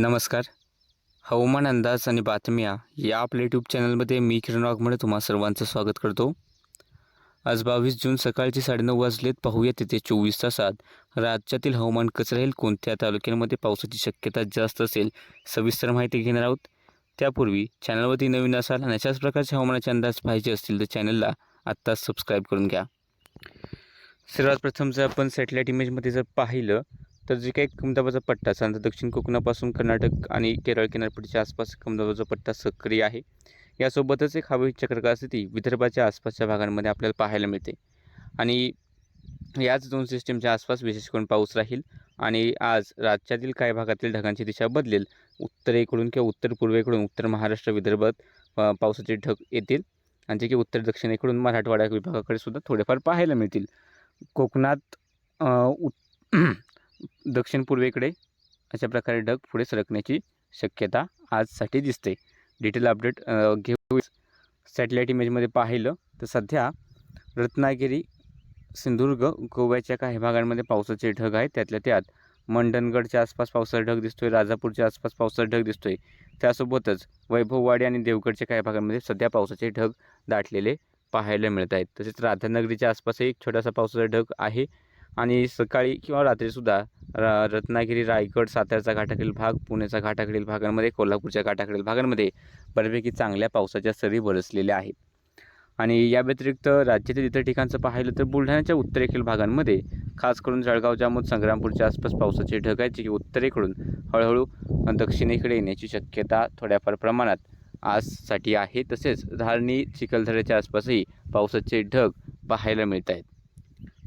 नमस्कार. हवामान अंदाज आणि बातम्या या आपल्या यूट्यूब चॅनलमध्ये मी किरण वाघमोडे तुम्हा सर्वांचं स्वागत करतो. आज बावीस जून सकाळचे साडेनऊ वाजलेत. पाहूया तिथे चोवीस तासात राज्यातील हवामान कसं राहील कोणत्या तालुक्यांमध्ये पावसाची शक्यता जास्त असेल सविस्तर माहिती घेणार आहोत. त्यापूर्वी चॅनलवरती नवीन असाल आणि अशाच प्रकारचे हवामानाचे अंदाज पाहिजे असतील तर चॅनलला आत्ताच सबस्क्राईब करून घ्या. सर्वात प्रथम जर आपण सॅटेलाईट इमेजमध्ये जर पाहिलं तर जे काही कमदाबाचा पट्टा समजा दक्षिण कोकणापासून कर्नाटक आणि केरळ किनारपट्टीच्या आसपास कमदाबाचा पट्टा सक्रिय आहे. यासोबतच एक हवी चक्रकार स्थिती विदर्भाच्या आसपासच्या भागांमध्ये आपल्याला पाहायला मिळते. आणि याच दोन सिस्टीमच्या आसपास विशेष करून पाऊस राहील आणि आज राज्यातील काही भागातील ढगांची दिशा बदलेल. उत्तरेकडून किंवा उत्तर पूर्वेकडून उत्तर महाराष्ट्र विदर्भात पावसाचे ढग येतील. आणि जे की उत्तर दक्षिणेकडून मराठवाडा विभागाकडे सुद्धा थोडेफार पाहायला मिळतील. कोकणात अ, दक्षिण पूर्वेकडे अशा प्रकारे ढग पुढे सरकण्याची शक्यता आजसाठी दिसते. डिटेल अपडेट घेऊ सॅटेलाईट इमेजमध्ये पाहिलं तर सध्या रत्नागिरी सिंधुदुर्ग गोव्याच्या काही भागांमध्ये पावसाचे ढग आहेत. त्यातल्या त्यात मंडणगडच्या आसपास पावसाचा ढग दिसतोय राजापूरच्या आसपास पावसाचा ढग दिसतोय. त्यासोबतच वैभववाडी आणि देवगडच्या काही भागांमध्ये सध्या पावसाचे ढग दाटलेले पाहायला मिळत आहेत. तसेच राधानगरीच्या आसपासही एक छोटासा पावसाचा ढग आहे. आणि सकाळी किंवा रात्रीसुद्धा र रत्नागिरी रायगड सातारचा घाटाकडील भाग पुण्याचा घाटाकडील भागांमध्ये कोल्हापूरच्या घाटाकडील भागांमध्ये बऱ्यापैकी चांगल्या पावसाच्या सरी बरसलेल्या आहेत. आणि या व्यतिरिक्त राज्यातील इतर ठिकाणचं पाहिलं तर बुलढाण्याच्या उत्तरेकडील भागांमध्ये खास करून जळगाव जामोद संग्रामपूरच्या आसपास पावसाचे ढग आहे जी की उत्तरेकडून हळूहळू दक्षिणेकडे येण्याची शक्यता थोड्याफार प्रमाणात आजसाठी आहे. तसेच धारणी चिखलदऱ्याच्या आसपासही पावसाचे ढग पाहायला मिळत आहेत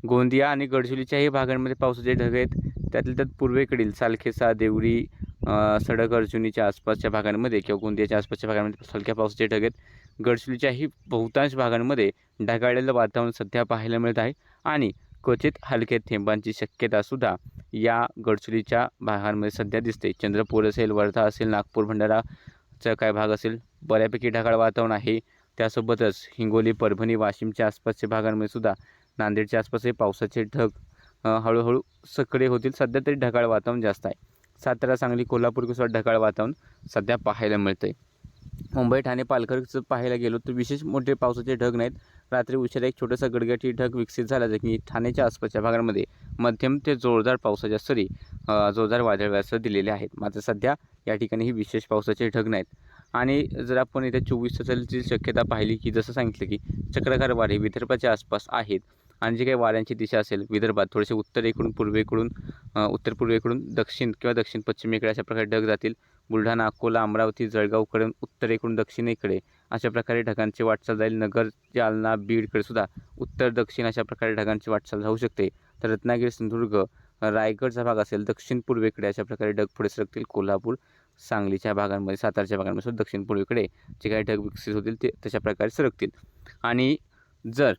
गोंदिया आणि गडचिरोलीच्याही भागांमध्ये पावसाचे ढग आहेत त्यातल्या त्यात पूर्वेकडील सालखेसा देवरी सडक अर्जुनीच्या आसपासच्या भागांमध्ये किंवा गोंदियाच्या आसपासच्या भागांमध्ये हलक्या पावसाचे ढग आहेत. गडचिरोलीच्याही बहुतांश भागांमध्ये ढगाळलेलं वातावरण सध्या पाहायला मिळत आहे आणि क्वचित हलक्या थेंबांची शक्यतासुद्धा या गडचिरोलीच्या भागांमध्ये सध्या दिसते. चंद्रपूर असेल वर्धा असेल नागपूर भंडाराचा काय भाग असेल बऱ्यापैकी ढगाळ वातावरण आहे. त्यासोबतच हिंगोली परभणी वाशिमच्या आसपासच्या भागांमध्ये सुद्धा नांदेडच्या आसपासही पावसाचे ढग हळूहळू सकळे होतील. सध्या तरी ढगाळ वातावरण जास्त आहे. सातारा सांगली कोल्हापूर ढगाळ वातावरण सध्या पाहायला मिळतं आहे मुंबई ठाणे पालघरचं पाहायला गेलो तर विशेष मोठे पावसाचे ढग नाहीत. रात्री उशिरा एक छोटासा गडगडी ढग विकसित झाला की ठाण्याच्या आसपासच्या भागांमध्ये मध्यम ते जोरदार पावसाच्या सरी जोरदार जोरदार वादळव्यासह दिलेले आहेत. मात्र सध्या या ठिकाणी ही विशेष पावसाचे ढग नाहीत. आणि जर आपण इथे चोवीस तासाची शक्यता पाहिली की जसं सांगितलं की चक्रकार वारे विदर्भाच्या आसपास आहेत आणि जे काही वाऱ्यांची दिशा असेल विदर्भात थोडेसे उत्तरेकडून पूर्वेकडून उत्तर पूर्वेकडून दक्षिण किंवा दक्षिण पश्चिमेकडे अशा प्रकारे ढग जातील. बुलढाणा अकोला अमरावती जळगावकडून उत्तरेकडून दक्षिणेकडे अशा प्रकारे ढगांची वाटचाल जाईल. नगर जालना बीडकडे सुद्धा उत्तर दक्षिण अशा प्रकारे ढगांची वाटचाल जाऊ शकते. तर रत्नागिरी सिंधुदुर्ग रायगडचा भाग असेल दक्षिण पूर्वेकडे अशा प्रकारे ढग पुढे सरकतील. कोल्हापूर सांगलीच्या भागांमध्ये सातारच्या भागांमध्ये सुद्धा दक्षिण पूर्वेकडे जे काही ढग विकसित होतील ते तशा प्रकारे सरकतील. आणि जर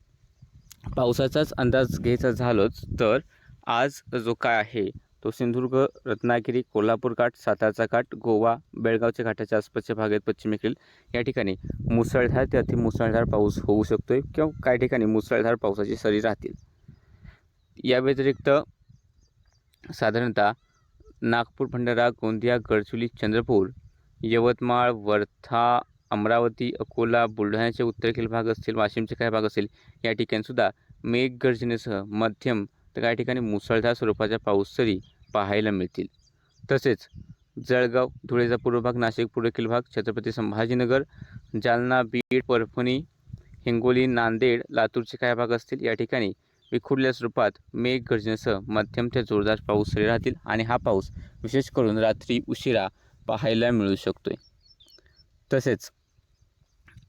पावसाचाच अंदाज घ्यायचा झालोच तर आज जो काय आहे तो सिंधुदुर्ग रत्नागिरी कोल्हापूर घाट सातारचा घाट गोवा बेळगावच्या घाटाच्या आसपासच्या भागात पश्चिमेकडील या ठिकाणी मुसळधार ते अतिमुसळधार पाऊस होऊ शकतोय किंवा काही ठिकाणी मुसळधार पावसाची सरी राहतील. या व्यतिरिक्त साधारणतः नागपूर भंडारा गोंदिया गडचुली चंद्रपूर यवतमाळ वर्धा अमरावती अकोला बुलढाण्याचे उत्तरेकडील भाग असतील वाशिमचे काही भाग असतील या ठिकाणीसुद्धा मेघगर्जनेसह मध्यम तर काही ठिकाणी मुसळधार स्वरूपाच्या पाऊससरी पाहायला मिळतील. तसेच जळगाव धुळेचा पूर्व भाग नाशिक पूर्वेकडील भाग छत्रपती संभाजीनगर जालना बीड परभणी हिंगोली नांदेड लातूरचे काही भाग असतील या ठिकाणी विखुरल्या स्वरूपात मेघगर्जनेसह मध्यम ते जोरदार पाऊस सरी राहतील आणि हा पाऊस विशेष करून रात्री उशिरा पाहायला मिळू शकतो आहे तसेच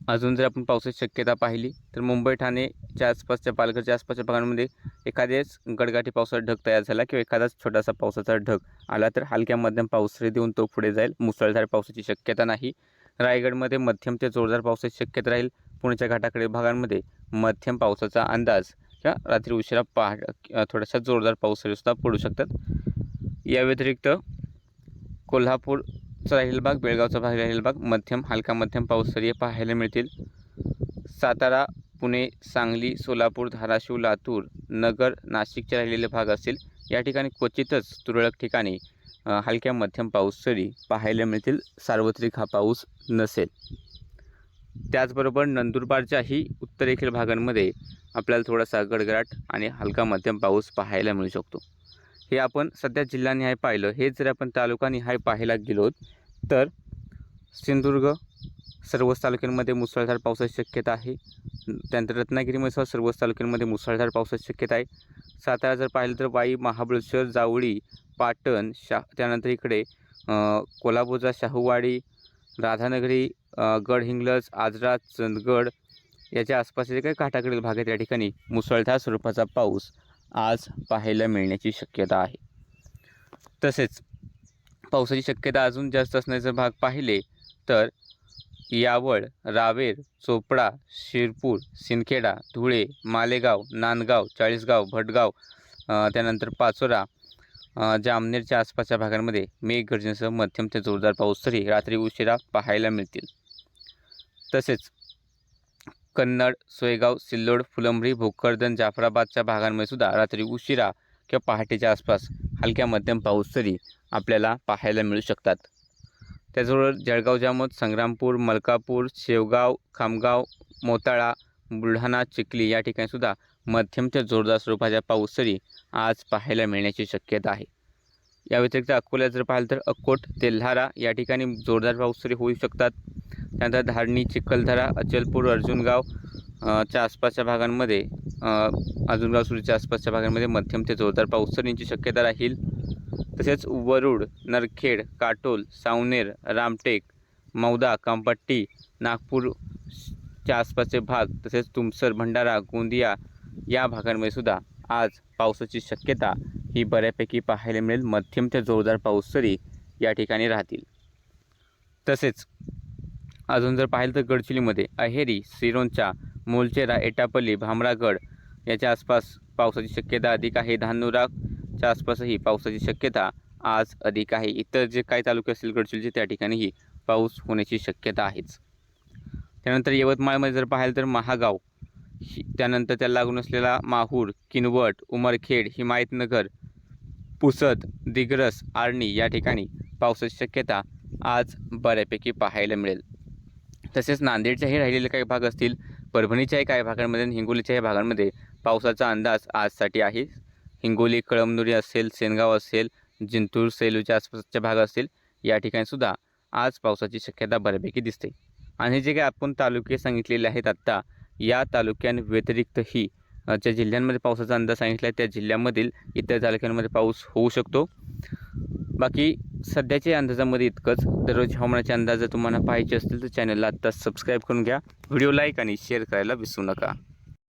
अजून जर आपण पावसाची शक्यता पाहिली तर मुंबई ठाणेच्या आसपासच्या पालघरच्या आसपासच्या भागांमध्ये एखाद्याच गडगाठी पावसाचा ढग तयार झाला किंवा एखादाच छोटासा पावसाचा ढग आला तर हलक्या मध्यम पावसरी देऊन तो पुढे जाईल. मुसळधार पावसाची शक्यता नाही. रायगडमध्ये मध्यम ते जोरदार पावसाची शक्यता राहील. पुण्याच्या घाटाकडे भागांमध्ये मध्यम पावसाचा अंदाज किंवा रात्री उशिरा पहाट थोड्याशा जोरदार पाऊसरीसुद्धा पडू शकतात. या व्यतिरिक्त कोल्हापूरचा राहील भाग बेळगावचा भाग राहील भाग मध्यम हलका मध्यम पाऊसरी पाहायला मिळतील. सातारा पुणे सांगली सोलापूर धाराशिव लातूर नगर नाशिकचे राहिलेले भाग असतील. या ठिकाणी क्वचितच तुरळक ठिकाणी हलक्या मध्यम पाऊस सरी पाहायला मिळतील. सार्वत्रिक हा पाऊस नसेल. त्याचबरोबर नंदुरबारच्याही उत्तरेखील भागांमध्ये आपल्याला थोडासा गडगडाट आणि हलका मध्यम पाऊस पाहायला मिळू शकतो. हे आपण सध्या जिल्हानिहाय पाहिलं. हे जर आपण तालुकानिहाय पाहायला गेलो तर सिंधुदुर्ग सर्वच तालुक्यांमध्ये मुसळधार पावसाची शक्यता आहे. त्यानंतर रत्नागिरीमध्ये सुद्धा सर्वच तालुक्यांमध्ये मुसळधार पावसाची शक्यता आहे. सातारा जर पाहिलं तर वाई महाबळेश्वर जावळी पाटण शा त्यानंतर इकडे कोल्हापूरचा शाहूवाडी राधानगरी गडहिंग्लज आजरा चंदगड याच्या आसपासचे काही काठाकडील भाग आहेत या ठिकाणी मुसळधार स्वरूपाचा पाऊस आज पाहायला मिळण्याची शक्यता आहे. तसेच पावसाची शक्यता अजून जास्त असण्याचे भाग पाहिले तर यावळ रावेर चोपडा शिरपूर सिंदखेडा धुळे मालेगाव नांदगाव चाळीसगाव भटगाव त्यानंतर पाचोरा जामनेरच्या आसपासच्या भागांमध्ये मेघगर्जनेसह मध्यम ते जोरदार पाऊस तरी रात्री उशिरा पाहायला मिळतील. तसेच कन्नड सोयगाव सिल्लोड फुलंब्री भोकरदन जाफराबादच्या भागांमध्ये सुद्धा रात्री उशिरा किंवा पहाटेच्या आसपास हलक्या मध्यम पाऊस तरी आपल्याला पाहायला मिळू शकतात. त्याचबरोबर जळगाव जामोद संग्रामपूर मलकापूर शेवगाव खामगाव मोताळा बुलढाणा चिखली या ठिकाणीसुद्धा मध्यम ते जोरदार स्वरूपाच्या पाऊस तरी आज पाहायला मिळण्याची शक्यता आहे. या व्यतिरिक्त अकोल्यात जर पाहिलं तर अक्कोट तेल्हारा या ठिकाणी जोरदार पाऊस तरी होऊ शकतात. त्यानंतर धारणी चिखलदरा अचलपूर अर्जुनगाव च्या आसपासच्या भागांमध्ये अ, अर्जुनगाव सुरीच्या आसपासच्या भागांमध्ये मध्यम ते जोरदार पाऊस तरींची शक्यता राहील. तसेच वरुड नरखेड काटोल सावनेर रामटेक मौदा कामपट्टी नागपूरच्या आसपासचे भाग तसेच तुमसर भंडारा गोंदिया या भागांमध्ये सुद्धा आज पावसाची शक्यता ही बऱ्यापैकी पाहायला मिळेल. मध्यम ते जोरदार पाऊस तरी या ठिकाणी राहतील. तसेच अजून जर पाहिलं तर गडचिरोलीमध्ये अहेरी सिरोंचा मोलचेरा एटापल्ली भामरागड याच्या आसपास पावसाची शक्यता अधिक आहे. धानुराच्या आसपासही पावसाची शक्यता आज अधिक आहे. इतर जे काही तालुके असतील गडचिरोलीचे त्या ठिकाणीही पाऊस होण्याची शक्यता आहेच. त्यानंतर यवतमाळमध्ये जर पाहिलं तर महागाव त्यानंतर त्याला लागून असलेला माहूर किनवट उमरखेड हिमायतनगर पुसद दिग्रस आर्णी या ठिकाणी पावसाची शक्यता आज बऱ्यापैकी पाहायला मिळेल. तसेच नांदेडच्याही राहिलेले काही भाग असतील परभणीच्याही काही भागांमध्ये आणि हिंगोलीच्याही भागांमध्ये पावसाचा अंदाज आजसाठी आहे. हिंगोली कळमनुरी असेल सेनगाव असेल जिंतूर सेलूच्या आसपासच्या भाग असतील या ठिकाणीसुद्धा आज पावसाची शक्यता बऱ्यापैकी दिसते. आणि जे काही आपण तालुके सांगितलेले आहेत आत्ता या तालुक्यांव्यतिरिक्तही ज्या जिल्ह्यांमध्ये पावसाचा अंदाज सांगितला आहे त्या जिल्ह्यामधील इतर तालुक्यांमध्ये पाऊस होऊ शकतो. बाकी सध्याच्या अंदाजामध्ये इतकंच. दररोज हवामानाचे अंदाज जर तुम्हाला पाहायचे असतील तर चॅनलला आत्ता सबस्क्राईब करून घ्या. व्हिडिओ लाईक आणि शेअर करायला विसरू नका.